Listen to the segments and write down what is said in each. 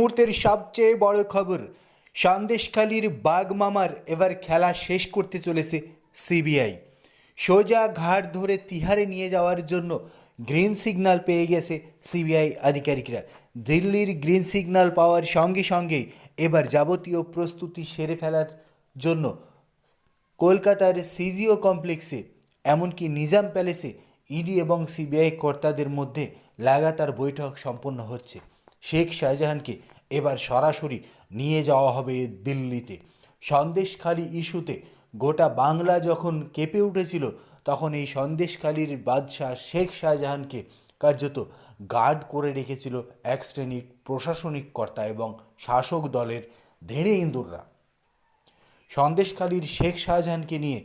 মুহূর্তের সবচেয়ে বড় খবর, সন্দেশখালীর বাগমামার এবার খেলা শেষ করতে চলেছে সিবিআই। সোজা ঘাট ধরে তিহারে নিয়ে যাওয়ার জন্য গ্রিন সিগন্যাল পেয়ে গেছে সিবিআই আধিকারিকরা। দিল্লির গ্রিন সিগন্যাল পাওয়ার সঙ্গে সঙ্গেই এবার যাবতীয় প্রস্তুতি সেরে ফেলার জন্য কলকাতার সিজিও কমপ্লেক্সে, এমনকি নিজাম প্যালেসে ইডি এবং সিবিআই কর্তাদের মধ্যে লাগাতার বৈঠক সম্পন্ন হচ্ছে। শেখ শাহজাহানকে এবার সরাসরি নিয়ে যাওয়া হবে দিল্লিতে। সন্দেশখালী ইস্যুতে গোটা বাংলা যখন কেঁপে উঠেছিল, তখন এই সন্দেশখালীর বাদশাহ শেখ শাহজাহানকে কার্যত গার্ড করে রেখেছিল এক শ্রেণির প্রশাসনিক কর্তা এবং শাসক দলের ধেড়ে ইন্দুররা সন্দেশখালীর শেখ শাহজাহানকে নিয়ে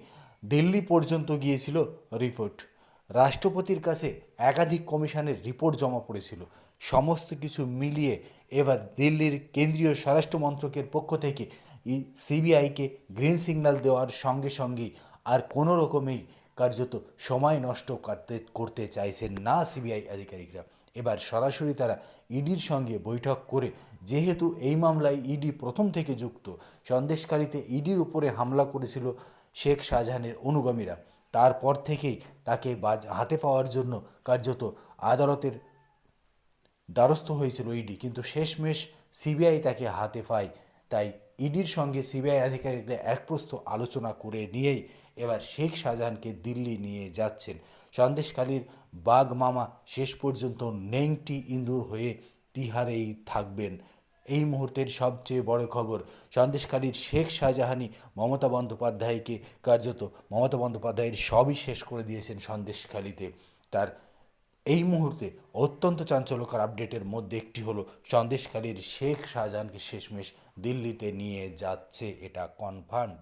দিল্লি পর্যন্ত গিয়েছিল রিপোর্ট। রাষ্ট্রপতির কাছে একাধিক কমিশনের রিপোর্ট জমা পড়েছিল। সমস্ত কিছু মিলিয়ে এবার দিল্লির কেন্দ্রীয় স্বরাষ্ট্র মন্ত্রকের পক্ষ থেকে সিবিআইকে গ্রিন সিগন্যাল দেওয়ার সঙ্গে সঙ্গেই আর কোনো রকমেই কার্যত সময় নষ্ট করতে করতে চাইছেন না সিবিআই আধিকারিকরা। এবার সরাসরি তারা ইডির সঙ্গে বৈঠক করে, যেহেতু এই মামলায় ইডি প্রথম থেকে যুক্ত, সন্দেশকারীতে ইডির উপরে হামলা করেছিল শেখ শাহজাহানের অনুগামীরা। তারপর থেকেই তাকে বাজ, হাতে পাওয়ার জন্য কার্যত আদালতের দ্বারস্থ হয়েছিল ইডি কিন্তু শেষমেশ সিবিআই তাকে হাতে পায়। তাই ইডির সঙ্গে সিবিআই আধিকারিকরা একপ্রস্থ আলোচনা করে নিয়েই এবার শেখ শাহজাহানকে দিল্লি নিয়ে যাচ্ছেন। সন্দেশকালীর বাঘ মামা শেষ পর্যন্ত নেংটি ইন্দুর হয়ে তিহারেই থাকবেন। এই মুহূর্তের সবচেয়ে বড় খবর সন্দেশকারীর শেখ শাহজাহানি মমতা বন্দ্যোপাধ্যায়কে কার্যত মমতা বন্দ্যোপাধ্যায়ের সবই শেষ করে দিয়েছেন সন্দেশখালিতে। তার এই মুহূর্তে অত্যন্ত চাঞ্চল্যকর আপডেটের মধ্যে একটি হলো সন্দেশকারীর শেখ শাহজাহানকে শেষমেশ দিল্লিতে নিয়ে যাচ্ছে এটা কনফার্মড